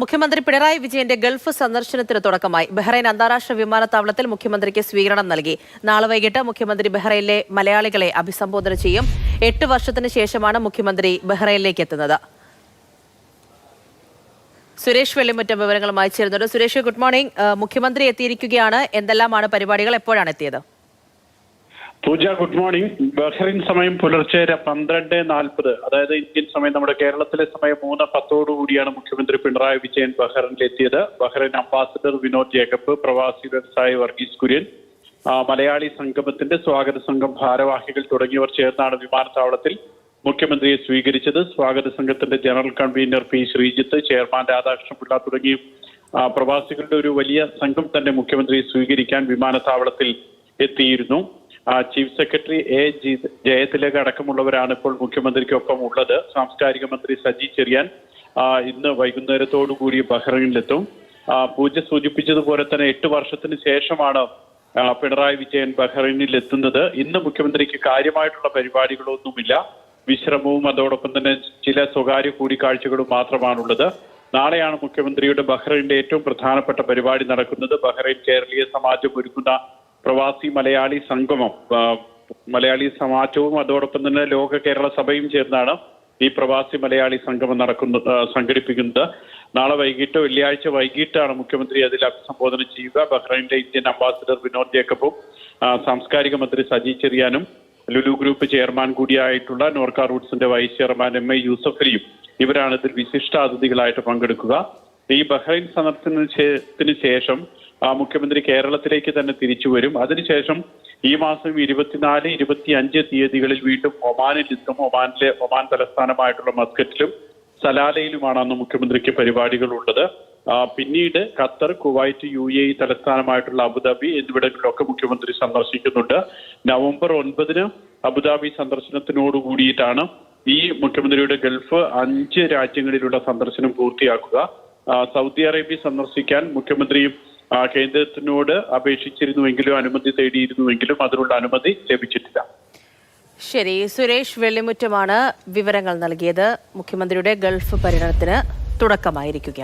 മുഖ്യമന്ത്രി പിണറായി വിജയന്റെ ഗൾഫ് സന്ദർശനത്തിന് തുടക്കമായി. ബഹ്റൈൻ അന്താരാഷ്ട്ര വിമാനത്താവളത്തിൽ മുഖ്യമന്ത്രിക്ക് സ്വീകരണം നൽകി. നാളെ വൈകിട്ട് മുഖ്യമന്ത്രി ബഹ്റൈനിലെ മലയാളികളെ അഭിസംബോധന ചെയ്യും. എട്ട് വർഷത്തിന് ശേഷമാണ് മുഖ്യമന്ത്രി ബഹ്റൈനിലേക്ക് എത്തുന്നത്. സുരേഷ് വെള്ളിമുറ്റം വിവരങ്ങളുമായി ചേരുന്നുണ്ട്. Suresh good morning. മുഖ്യമന്ത്രി എത്തിയിരിക്കുകയാണ്. എന്തെല്ലാമാണ് പരിപാടികൾ? എപ്പോഴാണ് എത്തിയത്? പൂജ ഗുഡ് മോർണിംഗ്. ബഹ്റിൻ സമയം പുലർച്ചെ പന്ത്രണ്ട് നാൽപ്പത്. അതായത് ഇന്ത്യൻ സമയം നമ്മുടെ കേരളത്തിലെ സമയം മൂന്ന് പത്തോടു കൂടിയാണ് മുഖ്യമന്ത്രി പിണറായി വിജയൻ ബഹ്റിനിലെത്തിയത്. ബഹ്റിൻ അംബാസിഡർ വിനോദ് ജേക്കബ് പ്രവാസി വ്യവസായി വർഗീസ് കുര്യൻ മലയാളി സംഗമത്തിന്റെ സ്വാഗത സംഘം ഭാരവാഹികൾ തുടങ്ങിയവർ ചേർന്നാണ് വിമാനത്താവളത്തിൽ മുഖ്യമന്ത്രിയെ സ്വീകരിച്ചത്. സ്വാഗത സംഘത്തിന്റെ general convener P Sreejith chairman Radhakrishnapillai തുടങ്ങി പ്രവാസികളുടെ ഒരു വലിയ സംഘം തന്നെ മുഖ്യമന്ത്രിയെ സ്വീകരിക്കാൻ വിമാനത്താവളത്തിൽ എത്തിയിരുന്നു. Chief secretary A G Jayathilaka അടക്കമുള്ളവരാണ് ഇപ്പോൾ മുഖ്യമന്ത്രിക്കൊപ്പം ഉള്ളത്. സാംസ്കാരിക മന്ത്രി സജി ചെറിയാൻ ഇന്ന് വൈകുന്നേരത്തോടു കൂടി ബഹ്റൈനിലെത്തും. പൂജ സൂചിപ്പിച്ചതുപോലെ തന്നെ എട്ട് വർഷത്തിന് ശേഷമാണ് പിണറായി വിജയൻ ബഹ്റൈനിൽ എത്തുന്നത് ഇന്ന് മുഖ്യമന്ത്രിക്ക് കാര്യമായിട്ടുള്ള പരിപാടികളൊന്നുമില്ല. വിശ്രമവും അതോടൊപ്പം തന്നെ ചില സ്വകാര്യ കൂടിക്കാഴ്ചകളും മാത്രമാണുള്ളത്. നാളെയാണ് മുഖ്യമന്ത്രിയുടെ ബഹ്റൈനിലെ ഏറ്റവും പ്രധാനപ്പെട്ട പരിപാടി നടക്കുന്നത്. ബഹ്റൈൻ കേരളീയ സമാജം ഒരുക്കുന്ന പ്രവാസി മലയാളി സംഗമം മലയാളി സമാജവും അതോടൊപ്പം തന്നെ ലോക കേരള സഭയും ചേർന്നാണ് ഈ പ്രവാസി മലയാളി സംഗമം നടക്കുന്നത് സംഘടിപ്പിക്കുന്നത്. നാളെ വൈകിട്ട് വെള്ളിയാഴ്ച വൈകിട്ടാണ് മുഖ്യമന്ത്രി അതിൽ അഭിസംബോധന ചെയ്യുക. ബഹ്റൈനിലെ ഇന്ത്യൻ അംബാസിഡർ വിനോദ് ജേക്കബും സാംസ്കാരിക മന്ത്രി സജി ചെറിയാനും ലുലു ഗ്രൂപ്പ് ചെയർമാൻ കൂടിയായിട്ടുള്ള നോർക്ക റൂട്ട്സിന്റെ വൈസ് ചെയർമാൻ എം എ യൂസഫലിയും ഇവരാണ് ഇതിൽ വിശിഷ്ട അതിഥികളായിട്ട് പങ്കെടുക്കുക. ഈ ബഹ്റൈൻ സന്ദർശനത്തിന് ശേഷം മുഖ്യമന്ത്രി കേരളത്തിലേക്ക് തന്നെ തിരിച്ചു വരും. അതിനുശേഷം ഈ മാസം ഇരുപത്തിനാല് ഇരുപത്തി അഞ്ച് തീയതികളിൽ വീണ്ടും ഒമാനിൽ എത്തും ഒമാനിലെ ഒമാൻ തലസ്ഥാനമായിട്ടുള്ള മസ്കറ്റിലും സലാലയിലുമാണ് അന്ന് മുഖ്യമന്ത്രിക്ക് പരിപാടികൾ ഉള്ളത് ആ, പിന്നീട് ഖത്തർ കുവൈറ്റ് യു എ തലസ്ഥാനമായിട്ടുള്ള അബുദാബി എന്നിവിടങ്ങളിലൊക്കെ മുഖ്യമന്ത്രി സന്ദർശിക്കുന്നുണ്ട്. നവംബർ ഒൻപതിന് അബുദാബി സന്ദർശനത്തിനോട് കൂടിയിട്ടാണ് ഈ മുഖ്യമന്ത്രിയുടെ ഗൾഫ് അഞ്ച് രാജ്യങ്ങളിലുള്ള സന്ദർശനം പൂർത്തിയാക്കുക. ആ, സൗദി അറേബ്യ സന്ദർശിക്കാൻ മുഖ്യമന്ത്രിയും കേന്ദ്രത്തിനോട് അപേക്ഷിച്ചിരുന്നുവെങ്കിലും അനുമതി തേടിയിരുന്നുവെങ്കിലും അതിനുള്ള അനുമതി ലഭിച്ചിട്ടില്ല. ശരി സുരേഷ് വെള്ളിമുറ്റമാണ് വിവരങ്ങൾ നൽകിയത്. മുഖ്യമന്ത്രിയുടെ ഗൾഫ് പര്യടനത്തിന് തുടക്കമായിരിക്കുകയാണ്.